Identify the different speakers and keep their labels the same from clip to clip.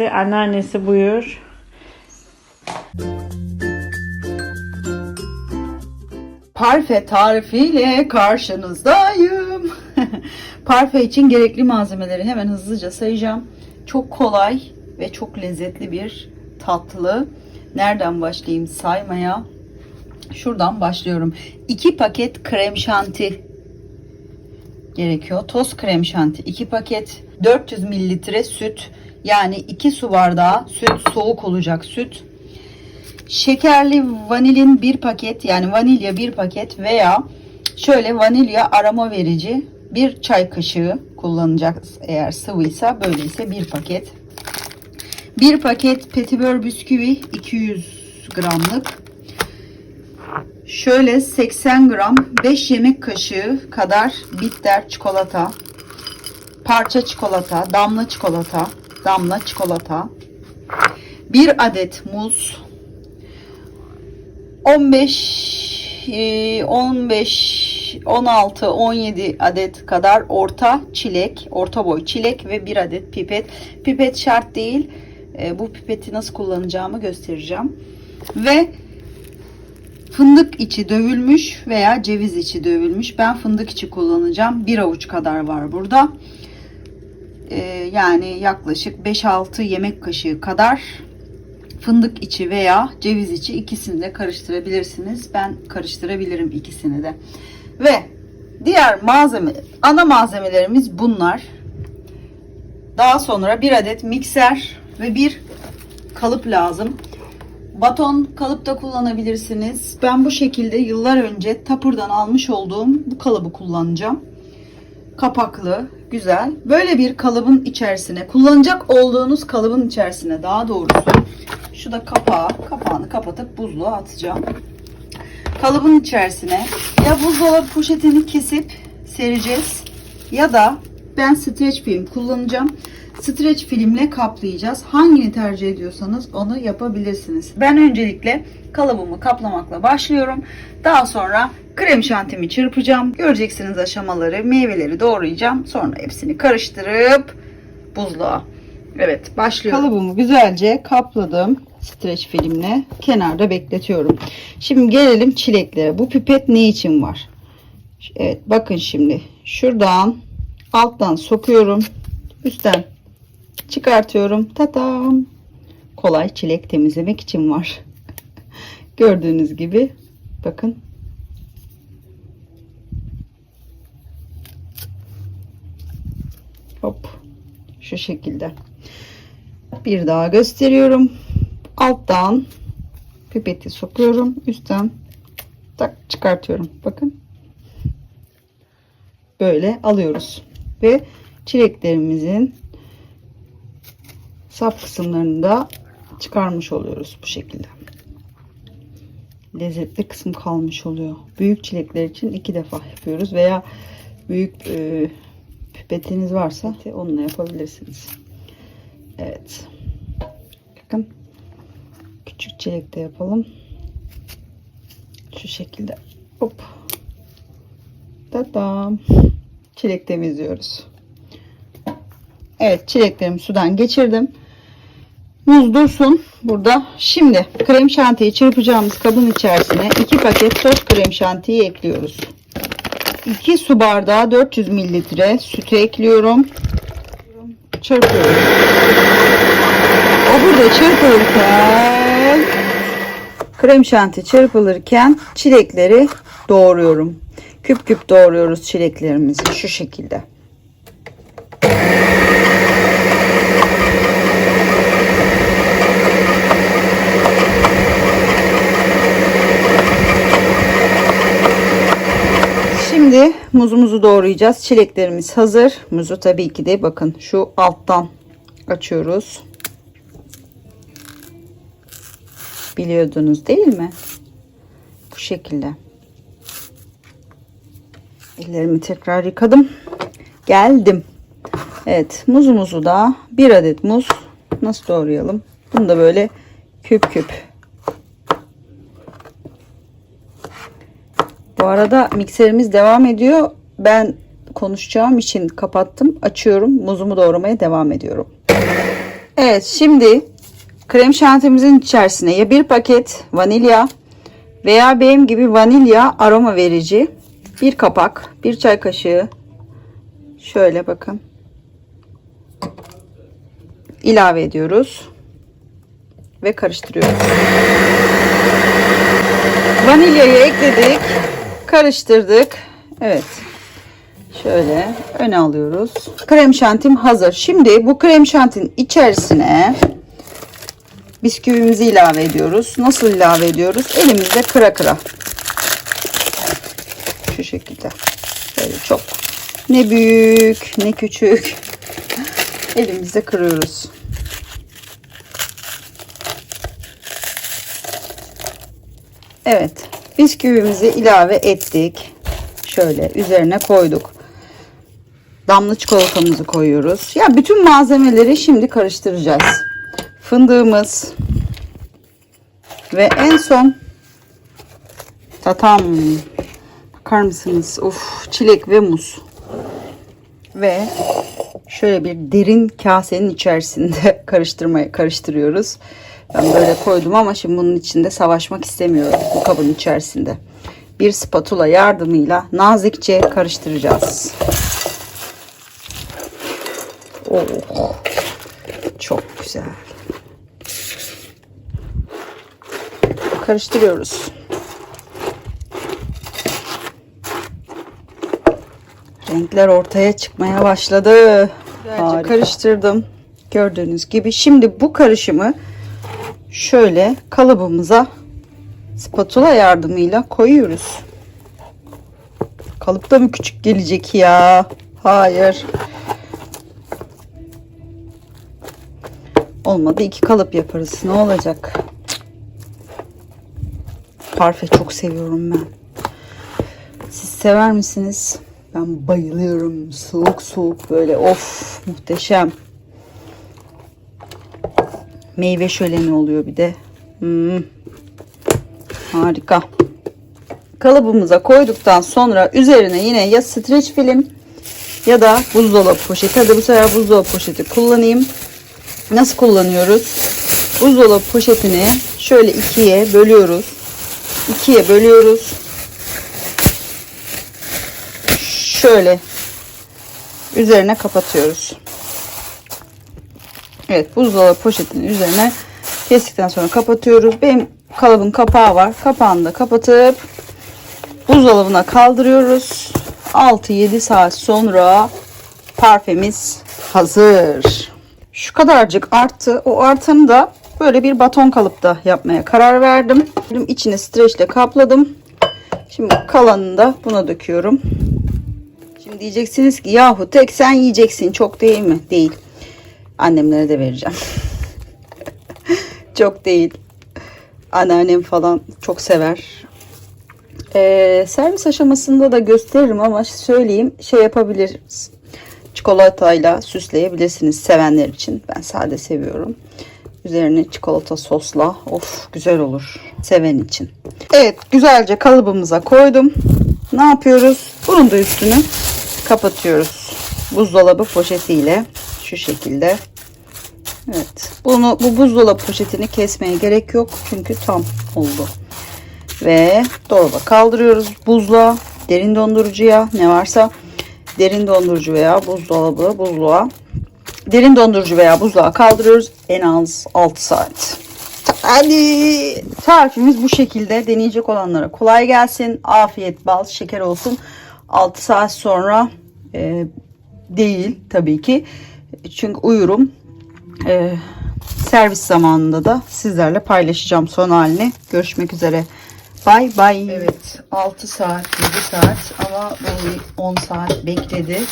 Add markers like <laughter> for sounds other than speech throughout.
Speaker 1: Anneannesi buyur.
Speaker 2: Parfe tarifiyle karşınızdayım. <laughs> Parfe için gerekli malzemeleri hemen hızlıca sayacağım. Çok kolay ve çok lezzetli bir tatlı. Nereden başlayayım saymaya? Şuradan başlıyorum. 2 paket krem şanti gerekiyor. Toz krem şanti 2 paket. 400 mililitre süt. Yani 2 su bardağı süt. Soğuk olacak süt. Şekerli vanilin bir paket yani vanilya bir paket veya şöyle vanilya aroma verici bir çay kaşığı kullanacağız eğer sıvıysa böyleyse bir paket. Bir paket petibör bisküvi 200 gramlık. Şöyle 80 gram 5 yemek kaşığı kadar bitter çikolata. Parça çikolata, damla çikolata, damla çikolata. Bir adet muz, 15 e, 15 16 17 adet kadar orta çilek, orta boy çilek ve bir adet pipet. Pipet şart değil. E, Bu pipeti nasıl kullanacağımı göstereceğim. Ve fındık içi dövülmüş veya ceviz içi dövülmüş. Ben fındık içi kullanacağım. Bir avuç kadar var burada. E, Yani yaklaşık 5-6 yemek kaşığı kadar fındık içi veya ceviz içi ikisini de karıştırabilirsiniz. Ben karıştırabilirim ikisini de. Ve diğer malzeme, ana malzemelerimiz bunlar. Daha sonra bir adet mikser ve bir kalıp lazım. Baton kalıp da kullanabilirsiniz. Ben bu şekilde yıllar önce Tapur'dan almış olduğum bu kalıbı kullanacağım. Kapaklı, güzel. Böyle bir kalıbın içerisine, kullanacak olduğunuz kalıbın içerisine daha doğrusu şu da kapağı, kapağını kapatıp buzluğa atacağım. Kalıbın içerisine ya buzdolabı poşetini kesip sereceğiz ya da ben streç film kullanacağım. Streç filmle kaplayacağız. Hangini tercih ediyorsanız onu yapabilirsiniz. Ben öncelikle kalıbımı kaplamakla başlıyorum. Daha sonra krem şantimi çırpacağım. Göreceksiniz aşamaları. Meyveleri doğrayacağım. Sonra hepsini karıştırıp buzluğa. Evet başlıyorum. Kalıbımı güzelce kapladım streç filmle. Kenarda bekletiyorum. Şimdi gelelim çileklere. Bu pipet ne için var? Evet bakın şimdi. Şuradan alttan sokuyorum. Üstten çıkartıyorum. Tatam. Kolay çilek temizlemek için var. <laughs> Gördüğünüz gibi bakın. Hop. Şu şekilde. Bir daha gösteriyorum. Alttan pipeti sokuyorum. Üstten tak çıkartıyorum. Bakın. Böyle alıyoruz. Ve çileklerimizin sap kısımlarını da çıkarmış oluyoruz bu şekilde. Lezzetli kısım kalmış oluyor. Büyük çilekler için iki defa yapıyoruz veya büyük e, pipetiniz varsa onunla yapabilirsiniz. Evet. Bakın. Küçük çilek de yapalım. Şu şekilde. Hop. Tatam. Çilek temizliyoruz. Evet çileklerimi sudan geçirdim. Muz dursun burada. Şimdi krem şantiyi çırpacağımız kabın içerisine 2 paket toz krem şantiyi ekliyoruz. 2 su bardağı 400 mililitre sütü ekliyorum. Çırpıyorum. O burada çırpılırken krem şanti çırpılırken çilekleri doğruyorum. Küp küp doğruyoruz çileklerimizi şu şekilde. Şimdi muzumuzu doğrayacağız. Çileklerimiz hazır. Muzu tabii ki de bakın şu alttan açıyoruz. Biliyordunuz değil mi? Bu şekilde. Ellerimi tekrar yıkadım. Geldim. Evet muzumuzu da bir adet muz nasıl doğrayalım? Bunu da böyle küp küp. Bu arada mikserimiz devam ediyor. Ben konuşacağım için kapattım. Açıyorum. Muzumu doğramaya devam ediyorum. Evet şimdi krem şantimizin içerisine ya bir paket vanilya veya benim gibi vanilya aroma verici bir kapak bir çay kaşığı şöyle bakın ilave ediyoruz ve karıştırıyoruz. Vanilyayı ekledik, karıştırdık. Evet. Şöyle öne alıyoruz. Krem şantim hazır. Şimdi bu krem şantin içerisine bisküvimizi ilave ediyoruz. Nasıl ilave ediyoruz? Elimizde kıra kıra. Şu şekilde. Böyle çok ne büyük ne küçük. <laughs> Elimizde kırıyoruz. Evet. Bisküvimizi ilave ettik. Şöyle üzerine koyduk. Damla çikolatamızı koyuyoruz. Ya bütün malzemeleri şimdi karıştıracağız. Fındığımız ve en son tatam bakar mısınız? Of çilek ve muz. Ve şöyle bir derin kasenin içerisinde <laughs> karıştırmaya karıştırıyoruz. Ben böyle koydum ama şimdi bunun içinde savaşmak istemiyorum bu kabın içerisinde. Bir spatula yardımıyla nazikçe karıştıracağız. Oh, çok güzel. Karıştırıyoruz. Renkler ortaya çıkmaya başladı. Güzelce karıştırdım. Gördüğünüz gibi. Şimdi bu karışımı şöyle kalıbımıza spatula yardımıyla koyuyoruz. Kalıp da mı küçük gelecek ya? Hayır. Olmadı iki kalıp yaparız. Ne olacak? Parfe çok seviyorum ben. Siz sever misiniz? Ben bayılıyorum. Soğuk soğuk böyle of muhteşem. Meyve şöleni oluyor bir de. Hmm. Harika. Kalıbımıza koyduktan sonra üzerine yine ya streç film ya da buzdolabı poşeti. Hadi bu sefer buzdolabı poşeti kullanayım. Nasıl kullanıyoruz? Buzdolabı poşetini şöyle ikiye bölüyoruz. İkiye bölüyoruz. Şöyle üzerine kapatıyoruz. Evet buzdolabı poşetinin üzerine kestikten sonra kapatıyoruz. Benim kalıbın kapağı var. Kapağını da kapatıp buzdolabına kaldırıyoruz. 6-7 saat sonra parfemiz hazır. Şu kadarcık arttı. O artanı da böyle bir baton kalıpta yapmaya karar verdim. İçine streçle kapladım. Şimdi kalanını da buna döküyorum. Şimdi diyeceksiniz ki yahu tek sen yiyeceksin çok değil mi? Değil. Annemlere de vereceğim. <laughs> çok değil. Anneannem falan çok sever. Ee, servis aşamasında da gösteririm ama söyleyeyim şey yapabiliriz. Çikolatayla süsleyebilirsiniz sevenler için. Ben sade seviyorum. Üzerine çikolata sosla. Of güzel olur. Seven için. Evet güzelce kalıbımıza koydum. Ne yapıyoruz? Bunun da üstünü kapatıyoruz. Buzdolabı poşetiyle şu şekilde. Evet. Bunu bu buzdolabı poşetini kesmeye gerek yok çünkü tam oldu. Ve dolaba kaldırıyoruz buzluğa, derin dondurucuya ne varsa derin dondurucu veya buzdolabı buzluğa derin dondurucu veya buzluğa kaldırıyoruz en az 6 saat. Hadi tarifimiz bu şekilde deneyecek olanlara kolay gelsin. Afiyet bal şeker olsun. 6 saat sonra e, değil tabii ki. Çünkü uyurum. E, servis zamanında da sizlerle paylaşacağım son halini. Görüşmek üzere. Bay bay. Evet 6 saat 7 saat ama bu 10 saat bekledi.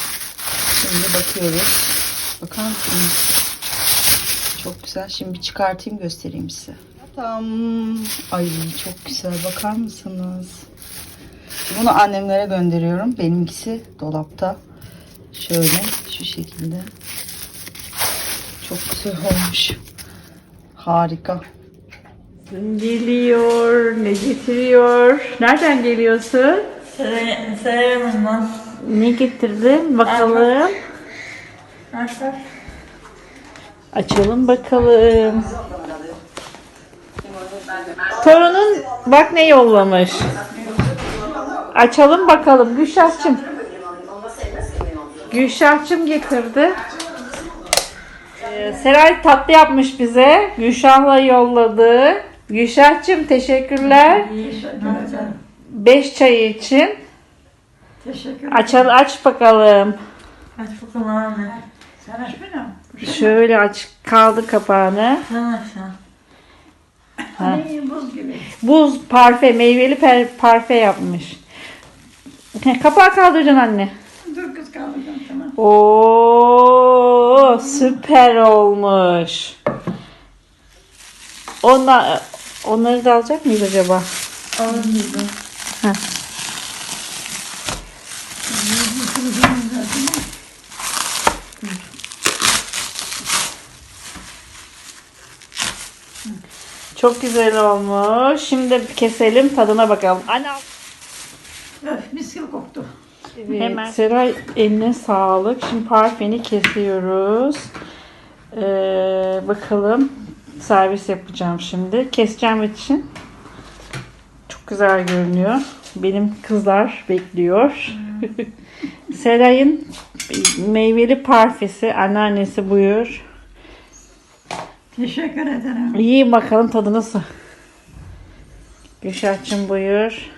Speaker 2: Şimdi bakıyoruz. Bakar mısınız? Çok güzel. Şimdi bir çıkartayım göstereyim size. Tamam. Ay çok güzel. Bakar mısınız? Bunu annemlere gönderiyorum. Benimkisi dolapta. Şöyle şu şekilde. Çok güzel olmuş. Harika.
Speaker 1: Geliyor, ne getiriyor? Nereden geliyorsun?
Speaker 3: Lan.
Speaker 1: Ne getirdin? Bakalım.
Speaker 3: Arkadaşlar.
Speaker 1: Açalım bakalım. Torunun bak ne yollamış. Açalım bakalım Gülşah'cığım. Gülşah'cığım getirdi. Ee, Seray tatlı yapmış bize. Gülşah'la yolladı. Gülşah'cığım teşekkürler. Beş çayı için.
Speaker 4: Teşekkür
Speaker 1: Açal aç bakalım.
Speaker 3: Aç bakalım anne.
Speaker 4: Sen açmıyor musun?
Speaker 1: Şöyle aç kaldı kapağını.
Speaker 3: Sen.
Speaker 4: Hani buz gibi.
Speaker 1: Buz parfe, meyveli per- parfe yapmış. Kapağı kaldıracaksın anne.
Speaker 4: Dur kız kaldıracağım tamam.
Speaker 1: Oo, süper olmuş. Onlar, onları da alacak mıyız acaba?
Speaker 3: Gibi.
Speaker 1: Çok güzel olmuş. Şimdi keselim tadına bakalım. Anne
Speaker 4: Öf mis gibi koktu.
Speaker 1: Hemen. Seray eline sağlık. Şimdi parfeni kesiyoruz. Ee, bakalım. Servis yapacağım şimdi. Keseceğim için. Çok güzel görünüyor. Benim kızlar bekliyor. <laughs> Seray'ın meyveli parfesi. Anneannesi buyur.
Speaker 4: Teşekkür ederim.
Speaker 1: İyi bakalım tadı nasıl. Gülşah'cığım buyur.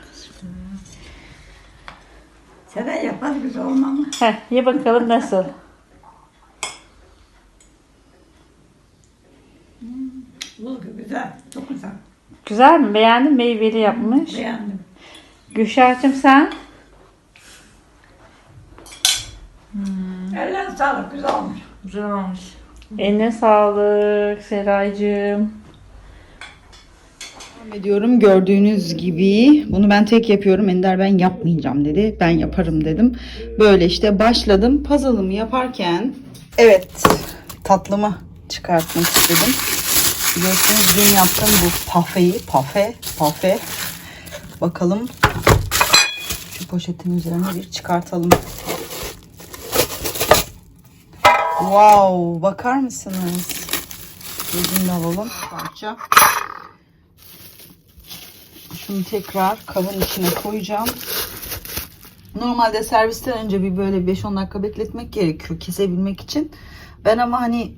Speaker 4: Sen de yapar güzel olmam mı?
Speaker 1: Heh, ye bakalım nasıl.
Speaker 4: Buz gibi güzel. Çok güzel.
Speaker 1: Güzel mi? Beğendin mi? Meyveli yapmış.
Speaker 4: Beğendim.
Speaker 1: Gülşah'cığım sen?
Speaker 4: Ellerine sağlık güzel olmuş.
Speaker 3: Güzel olmuş.
Speaker 1: Eline sağlık Seraycığım.
Speaker 2: Ediyorum gördüğünüz gibi. Bunu ben tek yapıyorum. Ender ben yapmayacağım dedi. Ben yaparım dedim. Böyle işte başladım. Puzzle'ımı yaparken evet tatlımı çıkartmak istedim. Biliyorsunuz dün yaptım bu pafeyi. Pafe, pafe. Bakalım. Şu poşetin üzerine bir çıkartalım. Wow, bakar mısınız? Gözünü alalım. Parça. Şunu tekrar kabın içine koyacağım. Normalde servisten önce bir böyle 5-10 dakika bekletmek gerekiyor kesebilmek için. Ben ama hani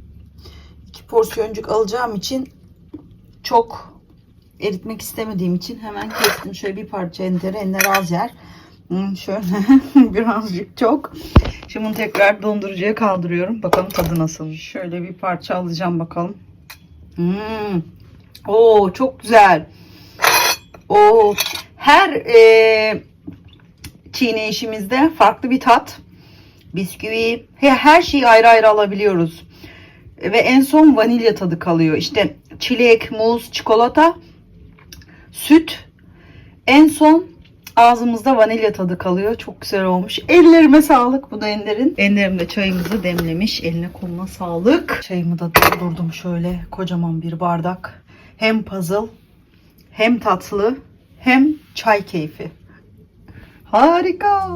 Speaker 2: iki porsiyoncuk alacağım için çok eritmek istemediğim için hemen kestim. Şöyle bir parça ender, ender az yer. Hmm, Şöyle <laughs> birazcık çok. Şimdi bunu tekrar dondurucuya kaldırıyorum. Bakalım tadı nasıl. Şöyle bir parça alacağım bakalım. Hmm. Oo çok güzel. O her e, çiğneyişimizde farklı bir tat. Bisküvi, he- her şeyi ayrı ayrı alabiliyoruz. Ve en son vanilya tadı kalıyor. İşte çilek, muz, çikolata, süt. En son ağzımızda vanilya tadı kalıyor. Çok güzel olmuş. Ellerime sağlık. Bu da Ender'in. Ender'im de çayımızı demlemiş. Eline koluna sağlık. Çayımı da doldurdum şöyle kocaman bir bardak. Hem puzzle hem tatlı hem çay keyfi. Harika.